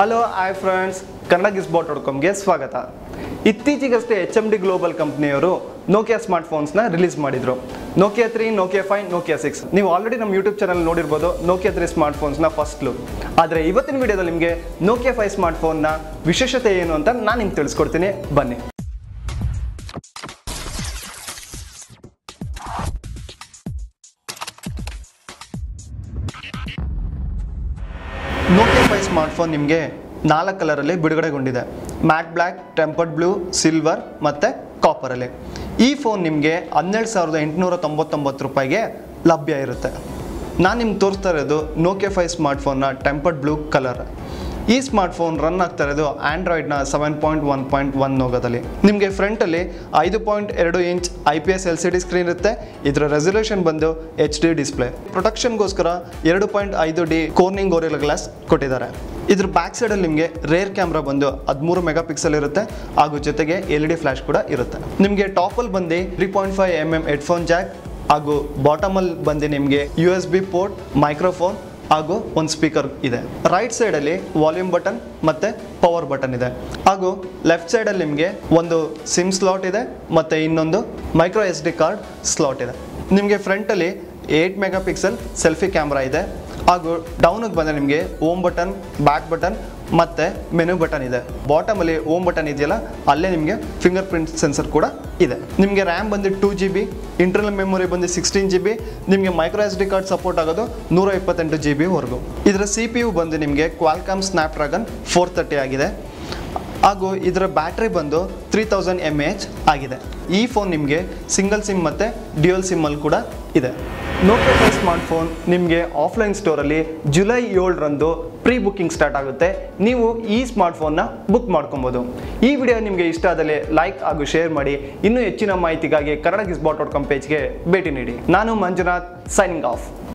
Hello hi friends Kannada Gizbot dot ಕಾಮ್ಗೆ ಸ್ವಾಗತ. ಇತ್ತೀಚೆಗಷ್ಟೇ H M D global ಕಂಪ್ನಿಯವರು Nokia smart ಫೋನ್ಸ್ನ ರಿಲೀಸ್ ಮಾಡಿದರು. Nokia three Nokia five Nokia six ನೀವು already ನಮ್ಮ ಯೂಟ್ಯೂಬ್ ಚಾನಲ್ ನೋಡಿರ್ಬೋದು ನೋಕಿಯಾ ತ್ರೀ ಸ್ಮಾರ್ಟ್ ಫೋನ್ಸ್ನ ಫಸ್ಟ್ ಲುಕ್ ಆದರೆ ಇವತ್ತಿನ ವಿಡಿಯೋದಲ್ಲಿ ನಿಮಗೆ ನೋಕಿಯಾ ಫೈವ್ ಸ್ಮಾರ್ಟ್ ಫೋನ್ನ ವಿಶೇಷತೆ ಏನು ಅಂತ ನಾನು ನಿಮ್ಗೆ ತಿಳಿಸ್ಕೊಡ್ತೀನಿ. ಬನ್ನಿ. ನೋಕಿಯಾ ಫೈವ್ ಸ್ಮಾರ್ಟ್ಫೋನ್ ನಿಮಗೆ ನಾಲ್ಕು ಕಲರಲ್ಲಿ ಬಿಡುಗಡೆಗೊಂಡಿದೆ. Matte black tempered blue silver ಮತ್ತು ಕಾಪರಲ್ಲಿ ಈ ಫೋನ್ ನಿಮಗೆ ಹನ್ನೆರಡು ಸಾವಿರದ ಎಂಟುನೂರ ತೊಂಬತ್ತೊಂಬತ್ತು ರೂಪಾಯಿಗೆ ಲಭ್ಯ ಇರುತ್ತೆ. ನಾನು ನಿಮ್ಗೆ ತೋರಿಸ್ತಾ ಇರೋದು ನೋಕಿಯಾ ಫೈವ್ ಸ್ಮಾರ್ಟ್ಫೋನ್ನ ಟೆಂಪರ್ಡ್ ಬ್ಲೂ ಕಲರ್ ಈ ಸ್ಮಾರ್ಟ್ಫೋನ್ ರನ್ ಆಗ್ತಾ ಇರೋದು ಆಂಡ್ರಾಯ್ಡ್ನ seven point one point one ನೋಗೋದಲ್ಲಿ. ನಿಮಗೆ ಫ್ರಂಟಲ್ಲಿ ಐದು ಪಾಯಿಂಟ್ ಎರಡು inch I P S L C D screen ಇರುತ್ತೆ. ಇದರ ರೆಸಲ್ಯೂಷನ್ ಬಂದು ಎಚ್ ಡಿ ಡಿಸ್ಪ್ಲೇ. ಪ್ರೊಟೆಕ್ಷನ್ಗೋಸ್ಕರ ಎರಡು ಪಾಯಿಂಟ್ ಐದು ಡಿ ಕೋರ್ನಿಂಗ್ ಓರಿಯಲ್ ಗ್ಲಾಸ್ ಕೊಟ್ಟಿದ್ದಾರೆ. ಇದ್ರ ಬ್ಯಾಕ್ ಸೈಡಲ್ಲಿ ನಿಮಗೆ ರೇರ್ ಕ್ಯಾಮ್ರಾ ಬಂದು ಹದಿಮೂರು ಮೆಗಾ ಪಿಕ್ಸೆಲ್ ಇರುತ್ತೆ. ಹಾಗೂ ಜೊತೆಗೆ ಎಲ್ ಇ ಡಿ ಫ್ಲಾಶ್ ಕೂಡ ಇರುತ್ತೆ. ನಿಮಗೆ ಟಾಪಲ್ಲಿ ಬಂದು three point five M M headphone jack ಹಾಗೂ ಬಾಟಮಲ್ಲಿ ಬಂದು ನಿಮಗೆ U S B port microphone ಹಾಗೂ ಒಂದು ಸ್ಪೀಕರ್ ಇದೆ. ರೈಟ್ ಸೈಡಲ್ಲಿ ವಾಲ್ಯೂಮ್ ಬಟನ್ ಮತ್ತು ಪವರ್ ಬಟನ್ ಇದೆ. ಹಾಗೂ ಲೆಫ್ಟ್ ಸೈಡಲ್ಲಿ ನಿಮಗೆ ಒಂದು ಸಿಮ್ ಸ್ಲಾಟ್ ಇದೆ ಮತ್ತು ಇನ್ನೊಂದು micro S D card slot ಇದೆ. ನಿಮಗೆ ಫ್ರಂಟಲ್ಲಿ eight mega pixel selfie camera ಇದೆ. ಹಾಗೂ ಡೌನಿಗೆ ಬಂದರೆ ನಿಮಗೆ ಓಮ್ ಬಟನ್ ಬ್ಯಾಕ್ ಬಟನ್ ಮತ್ತು ಮೆನು ಬಟನ್ ಇದೆ. ಬಾಟಮಲ್ಲಿ ಓಮ್ ಬಟನ್ ಇದೆಯಲ್ಲ, ಅಲ್ಲೇ ನಿಮಗೆ ಫಿಂಗರ್ ಪ್ರಿಂಟ್ ಸೆನ್ಸರ್ ಕೂಡ ಇದೆ. ನಿಮಗೆ ರ್ಯಾಮ್ ಬಂದು two G B internal memory ಬಂದು ಸಿಕ್ಸ್ಟೀನ್ ಜಿ ಬಿ ನಿಮಗೆ micro S D card support ಆಗೋದು ನೂರ ಇಪ್ಪತ್ತೆಂಟು ಜಿ ಬಿವರೆಗೂ ಇದರ ಸಿ ಪಿ ಯು ಬಂದು ನಿಮಗೆ ಕ್ವಾಲ್ಕಾಮ್ ಸ್ನ್ಯಾಪ್ಡ್ರಾಗನ್ ಫೋರ್ ತರ್ಟಿ ಆಗಿದೆ. ಹಾಗೂ ಇದರ ಬ್ಯಾಟ್ರಿ ಬಂದು ತ್ರೀ ತೌಸಂಡ್ ಎಂ ಎಚ್ ಆಗಿದೆ. ಈ ಫೋನ್ ನಿಮಗೆ ಸಿಂಗಲ್ ಸಿಮ್ ಮತ್ತು ಡ್ಯೂಯಲ್ ಸಿಮ್ಮಲ್ಲಿ ಕೂಡ ಇದೆ. ನೋಕಿಯಾ ಸ್ಮಾರ್ಟ್ಫೋನ್ ನಿಮಗೆ ಆಫ್ಲೈನ್ ಸ್ಟೋರಲ್ಲಿ ಜುಲೈ ಏಳರಂದು ಪ್ರೀ ಬುಕ್ಕಿಂಗ್ ಸ್ಟಾರ್ಟ್ ಆಗುತ್ತೆ. ನೀವು ಈ ಸ್ಮಾರ್ಟ್ಫೋನ್ನ ಬುಕ್ ಮಾಡ್ಕೊಬೋದು. ಈ ವಿಡಿಯೋ ನಿಮಗೆ ಇಷ್ಟ ಆದಲ್ಲಿ ಲೈಕ್ ಹಾಗೂ ಶೇರ್ ಮಾಡಿ. ಇನ್ನೂ ಹೆಚ್ಚಿನ ಮಾಹಿತಿಗಾಗಿ ಕನ್ನಡ ಗಿಸ್ಬಾಟ್ ಡಾಟ್ ಕಾಮ್ ಪೇಜ್ಗೆ ಭೇಟಿ ನೀಡಿ. ನಾನು ಮಂಜುನಾಥ್ ಸೈನಿಂಗ್ ಆಫ್